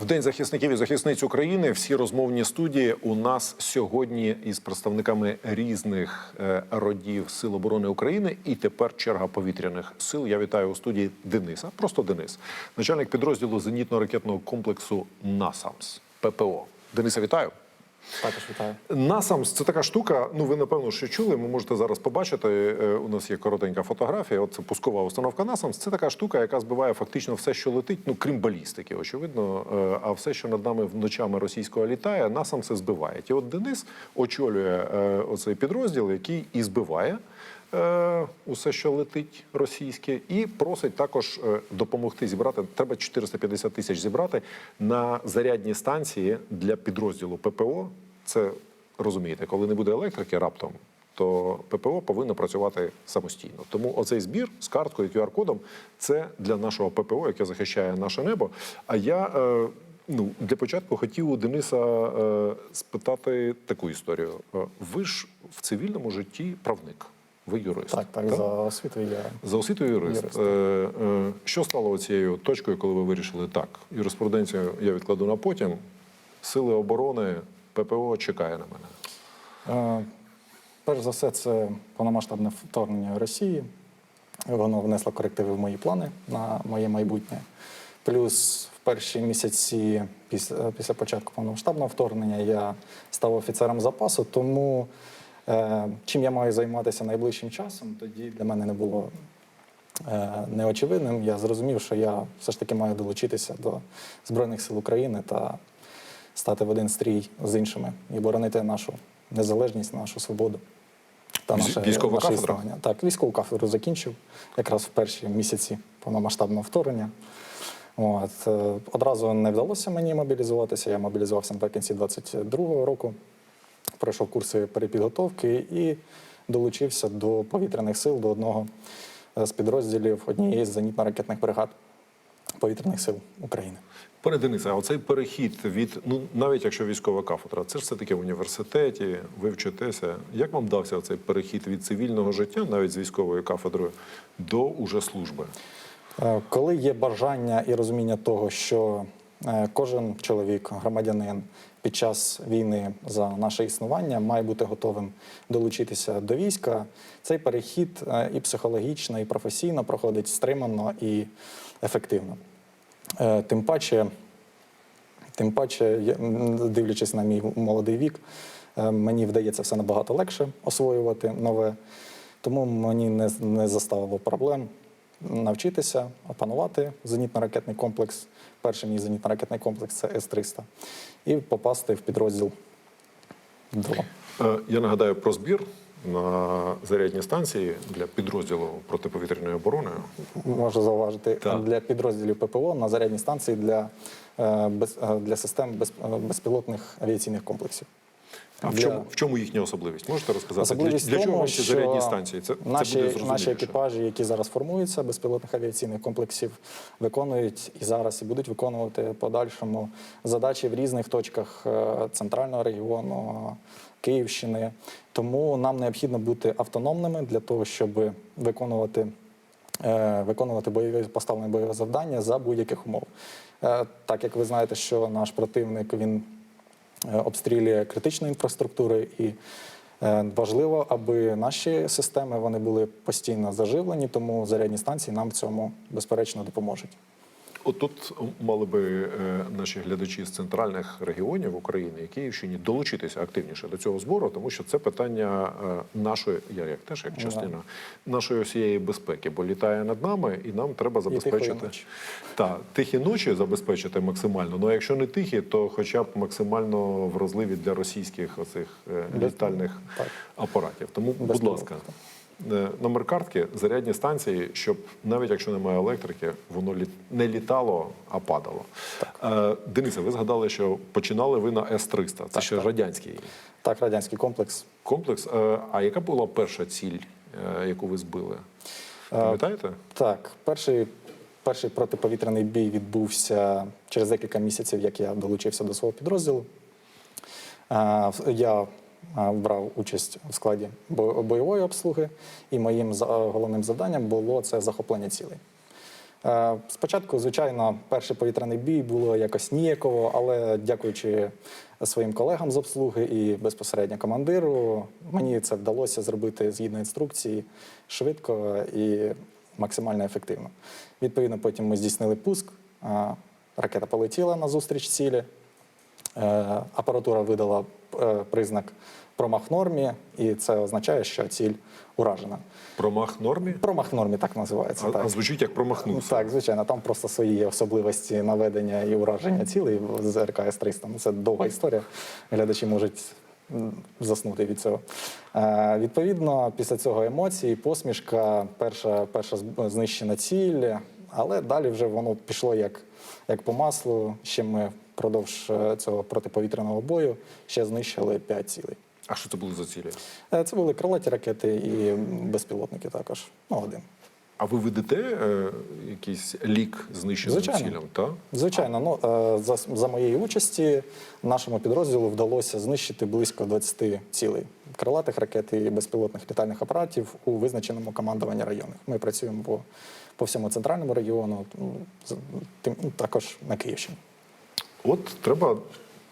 В День захисників і захисниць України всі розмовні студії у нас сьогодні із представниками різних е, родів Сил оборони України. І тепер черга повітряних сил. Я вітаю у студії Дениса, просто Денис, начальник підрозділу зенітно-ракетного комплексу НАСАМС ППО. Дениса, вітаю. Також вітаю. Насамс це така штука. Ну ви напевно що чули. Ми можете зараз побачити. е, У нас є коротенька фотографія. От це пускова установка Насамс. Це така штука, яка збиває фактично все, що летить. Ну крім балістики, очевидно. Е, А все, що над нами вночами російського літає, Насамс збиває. І от Денис очолює е, оцей підрозділ, який і збиває. Е, Усе, що летить російське, і просить також е, допомогти зібрати. Треба 450 тисяч зібрати на зарядні станції для підрозділу ППО. Це розумієте, коли не буде електрики раптом, то ППО повинно працювати самостійно. Тому оцей збір з карткою QR-кодом це для нашого ППО, яке захищає наше небо. А я е, ну для початку хотів у Дениса спитати таку історію. Ви ж в цивільному житті правник, ви юрист. Так, так, за освітою я За освітою юрист. Юрист. Е, е, що стало цією точкою, коли ви вирішили так? Юриспруденцію я відкладу на потім. Сили оборони, ППО чекає на мене. Е, перш за все, це повномасштабне вторгнення Росії. Воно внесло корективи в мої плани на моє майбутнє. Плюс в перші місяці після, після початку повномасштабного вторгнення я став офіцером запасу, тому чим я маю займатися найближчим часом, тоді для мене не було е, неочевидним. Я зрозумів, що я все ж таки маю долучитися до Збройних сил України та стати в один стрій з іншими і боронити нашу незалежність, нашу свободу. Та наше, військова наше кафедра? існування. Так, військову кафедру закінчив якраз в перші місяці повномасштабного вторгнення. От, е, одразу не вдалося мені мобілізуватися. Я мобілізувався наприкінці 22-го року, пройшов курси перепідготовки і долучився до повітряних сил до одного з підрозділів однієї з зенітно-ракетних бригад повітряних сил України. Пане Денисе, а оцей перехід від ну навіть якщо військова кафедра, це ж все таки в університеті, ви вчитеся. Як вам дався оцей перехід від цивільного життя, навіть з військовою кафедрою, до уже служби? Е, Коли є бажання і розуміння того, що е, кожен чоловік, громадянин під час війни за наше існування має бути готовим долучитися до війська, цей перехід е, і психологічно, і професійно проходить стримано і ефективно. Е, Тим паче, тим паче, дивлячись на мій молодий вік, е, мені вдається все набагато легше освоювати нове. Тому мені не, не заставило проблем навчитися опанувати зенітно-ракетний комплекс. Перший мій зенітно-ракетний комплекс це С-300. І попасти в підрозділ до. Е, Я нагадаю про збір на зарядні станції для підрозділу протиповітряної оборони. Можу зауважити Так. для підрозділів ППО на зарядній станції для, е, е, для систем безпілотних авіаційних комплексів. А в чому в чому їхня особливість? Можете розказати Особливість для, для чого ці зарядні станції? Це, наші, це буде наші екіпажі, які зараз формуються безпілотних авіаційних комплексів, виконують і зараз і будуть виконувати в подальшому задачі в різних точках е, центрального регіону. Київщини, тому нам необхідно бути автономними для того, щоб виконувати, е, виконувати бойові поставлені бойові завдання за будь-яких умов. Е, так як ви знаєте, що наш противник він е, обстрілює критичну інфраструктуру і е, важливо, аби наші системи вони були постійно заживлені, тому зарядні станції нам в цьому безперечно допоможуть. От тут мали би е, наші глядачі з центральних регіонів України і Київщині долучитися активніше до цього збору, тому що це питання е, нашої, я як теж як Ну, частина нашої всієї безпеки, бо літає над нами, і нам треба тихої забезпечити ночі. та тихі ночі забезпечити максимально. Ну а якщо не тихі, то хоча б максимально вразливі для російських оцих е, літальних апаратів. Тому, будь ласка. Е, Номер картки, зарядні станції, щоб навіть якщо немає електрики, воно не літало, а падало. Е, Денисе, ви згадали, що починали ви на С-300. Це Так, ще так. радянський Так, радянський комплекс. комплекс. Е, А яка була перша ціль, яку ви збили? Пам'ятаєте? Так, перший, перший протиповітряний бій відбувся через декілька місяців, як я долучився до свого підрозділу. Я брав участь у складі бойової обслуги, і моїм головним завданням було це захоплення цілей. Е, Спочатку, звичайно, перший повітряний бій було якось ніяково, але дякуючи своїм колегам з обслуги і безпосередньо командиру, мені це вдалося зробити згідно інструкції швидко і максимально ефективно. Відповідно, потім ми здійснили пуск. Ракета полетіла на зустріч цілі. Е, Апаратура видала е, признак промах нормі, і це означає, що ціль уражена. Промах нормі? Промах нормі так називається. А, так. а звучить як промахнувся. Так, звичайно, там просто свої особливості наведення і ураження цілей з РКС 300. Ну, Це довга історія. Глядачі можуть заснути від цього. Е, відповідно, після цього емоції, посмішка, перша, перша знищена ціль, але далі вже воно пішло як, як по маслу. Ще ми впродовж е, цього протиповітряного бою ще знищили 5 цілей. А що це були за цілі? Е, Це були крилаті ракети і безпілотники також. Ну, один. А ви ведете е, якийсь лік знищеним Звичайно. цілям? Та? Звичайно, ну е, за, за моєї участі нашому підрозділу вдалося знищити близько 20 цілей крилатих ракет і безпілотних літальних апаратів у визначеному командуванні районах. Ми працюємо по, по всьому центральному регіону, ну, тим, також на Київщині. От треба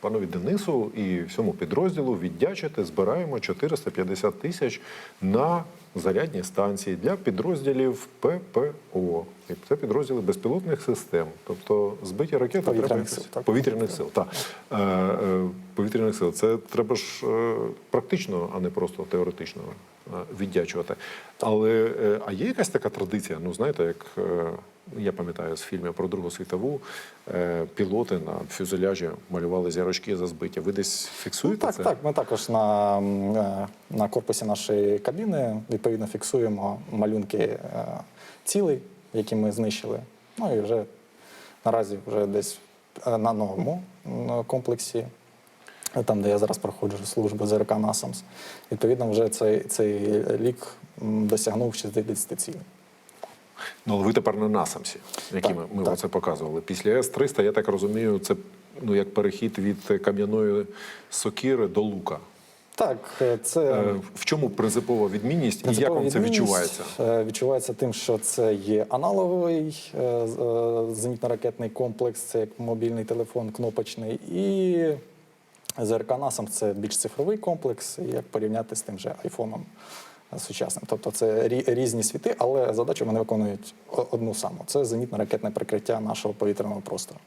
панові Денису і всьому підрозділу віддячити. Збираємо 450 тисяч на зарядні станції для підрозділів ППО. І Це підрозділи безпілотних систем. Тобто збиті ракети Повітряних треба сил, так. повітряних сил. Так. Е, е, повітряних сил. Це треба ж е, практично, а не просто теоретично е, віддячувати. Але е, а є якась така традиція? Ну знаєте, як е, я пам'ятаю з фільмів про Другу світову, е, пілоти на фюзеляжі малювали зірочки за збиття. Ви десь Ну, фіксуєте так, це? так. Ми також на, е, на корпусі нашої кабіни відповідно фіксуємо малюнки е, цілей, які ми знищили. Ну і вже наразі вже десь е, на новому комплексі, там, де я зараз проходжу службу ЗРК НАСАМС. Відповідно, вже цей, цей лік досягнув 60 цілей. Ну, але ви тепер на насамсі, які Так, ми, ми так. це показували. Після С-300, я так розумію, це ну, як перехід від кам'яної сокири до лука. Так, е, це Е, в чому принципова відмінність і як вам це відчувається? е, Відчувається тим, що це є аналоговий зенітно-ракетний комплекс, це як мобільний телефон кнопочний, і ЗРК НАСАМ це більш цифровий комплекс, як порівняти з тим же айфоном сучасним. Тобто це різні світи, але задачу вони виконують одну саму. Це зенітно-ракетне прикриття нашого повітряного простору.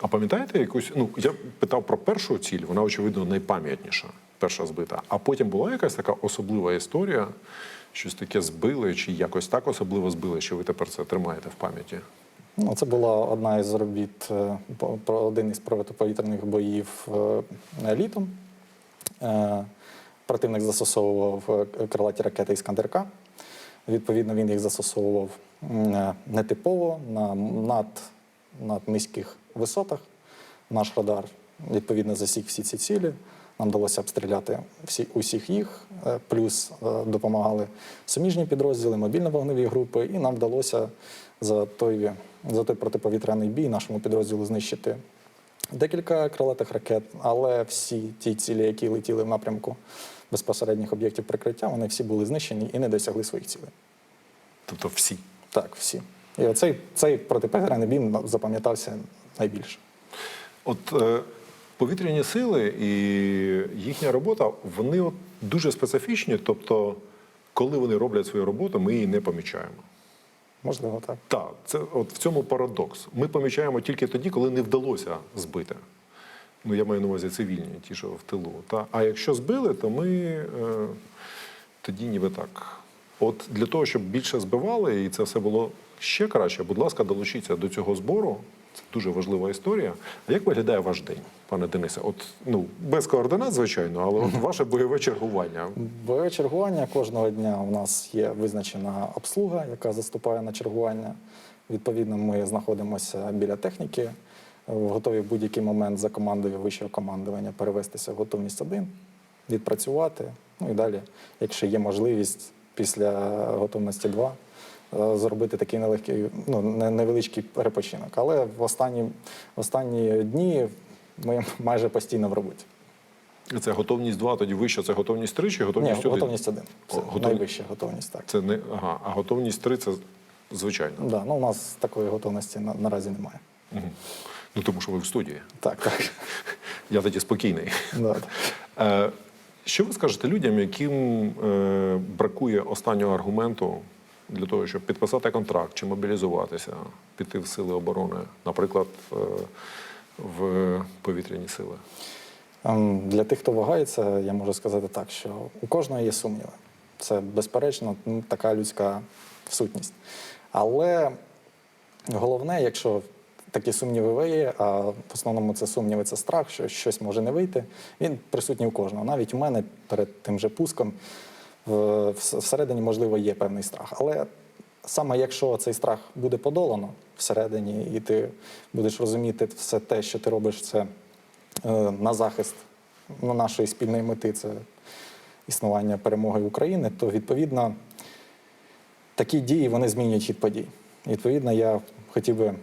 А пам'ятаєте якусь? Ну я питав про першу ціль, вона очевидно найпам'ятніша, перша збита. А потім була якась така особлива історія, щось таке збили, чи якось так особливо збили, що ви тепер це тримаєте в пам'яті? Ну, це була одна із робіт е, про один із протиповітряних боїв е, літом. Е, Противник застосовував крилаті ракети Іскандер-К. Відповідно, він їх застосовував нетипово на над, над низьких висотах. Наш радар відповідно засік всі ці цілі. Нам вдалося обстріляти всі, усіх їх, е, плюс е, допомагали суміжні підрозділи, мобільно-вогневі групи, і нам вдалося за той, за той протиповітряний бій нашому підрозділу знищити декілька крилатих ракет, але всі ті цілі, які летіли в напрямку безпосередніх об'єктів прикриття, вони всі були знищені і не досягли своїх цілей. Тобто всі. Так, всі. І оцей цей протиповітряний бій запам'ятався найбільше. От е, повітряні сили і їхня робота, вони от дуже специфічні. Тобто, коли вони роблять свою роботу, ми її не помічаємо. Можливо, так. Так, це от в цьому парадокс. Ми помічаємо тільки тоді, коли не вдалося збити. Ну, я маю на увазі цивільні, ті, що в тилу. Та? А якщо збили, то ми е, тоді ніби так. От для того, щоб більше збивали, і це все було ще краще, будь ласка, долучіться до цього збору. Це дуже важлива історія. А як виглядає ваш день, пане Денисе? От ну без координат, звичайно, але от ваше бойове чергування. Бойове чергування кожного дня у нас є визначена обслуга, яка заступає на чергування. Відповідно, ми знаходимося біля техніки, готові в будь-який момент за командою вищого командування перевестися в готовність 1, відпрацювати. Ну і далі, якщо є можливість після готовності 2, е, зробити такий нелегкий, ну, невеличкий перепочинок. Але в останні, в останні дні ми майже постійно в роботі. Це готовність 2, тоді вище це готовність 3 чи Ні, готовність 1? готовність один. Це О, найвища готовність, так. Це не ага, а готовність 3 це Звичайно. Да, ну, у нас такої готовності на, наразі немає. Ну тому що ви в студії. Так, так. Я тоді спокійний. Да. Е, Що ви скажете людям, яким е, бракує останнього аргументу для того, щоб підписати контракт чи мобілізуватися, піти в сили оборони, наприклад, е, в повітряні сили? Ем, Для тих, хто вагається, я можу сказати так, що у кожного є сумніви. Це безперечно така людська сутність. Але головне, якщо такі сумніви є, а в основному це сумніви, це страх, що щось може не вийти, він присутній у кожного. Навіть у мене перед тим же пуском всередині, можливо, є певний страх. Але саме якщо цей страх буде подолано всередині, і ти будеш розуміти все те, що ти робиш, це е, на захист ну, нашої спільної мети це існування перемоги України, то відповідно такі дії вони змінюють хід подій. Відповідно, я хотів би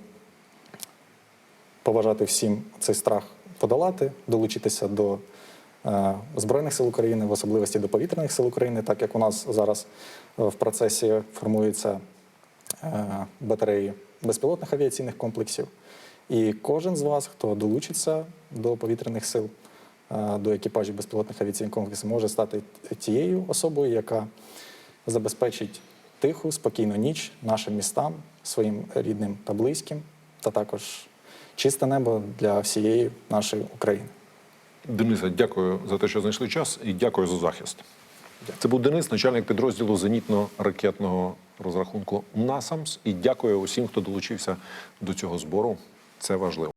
побажати всім цей страх подолати, долучитися до е, Збройних сил України, в особливості до повітряних сил України, так як у нас зараз е, в процесі формуються е, батареї безпілотних авіаційних комплексів. І кожен з вас, хто долучиться до повітряних сил, е, до екіпажів безпілотних авіаційних комплексів, може стати тією особою, яка забезпечить тиху, спокійну ніч нашим містам, своїм рідним та близьким, та також чисте небо для всієї нашої України. Денисе, дякую за те, що знайшли час, і дякую за захист. Це був Денис, начальник підрозділу зенітно-ракетного розрахунку НАСАМС. І дякую усім, хто долучився до цього збору. Це важливо.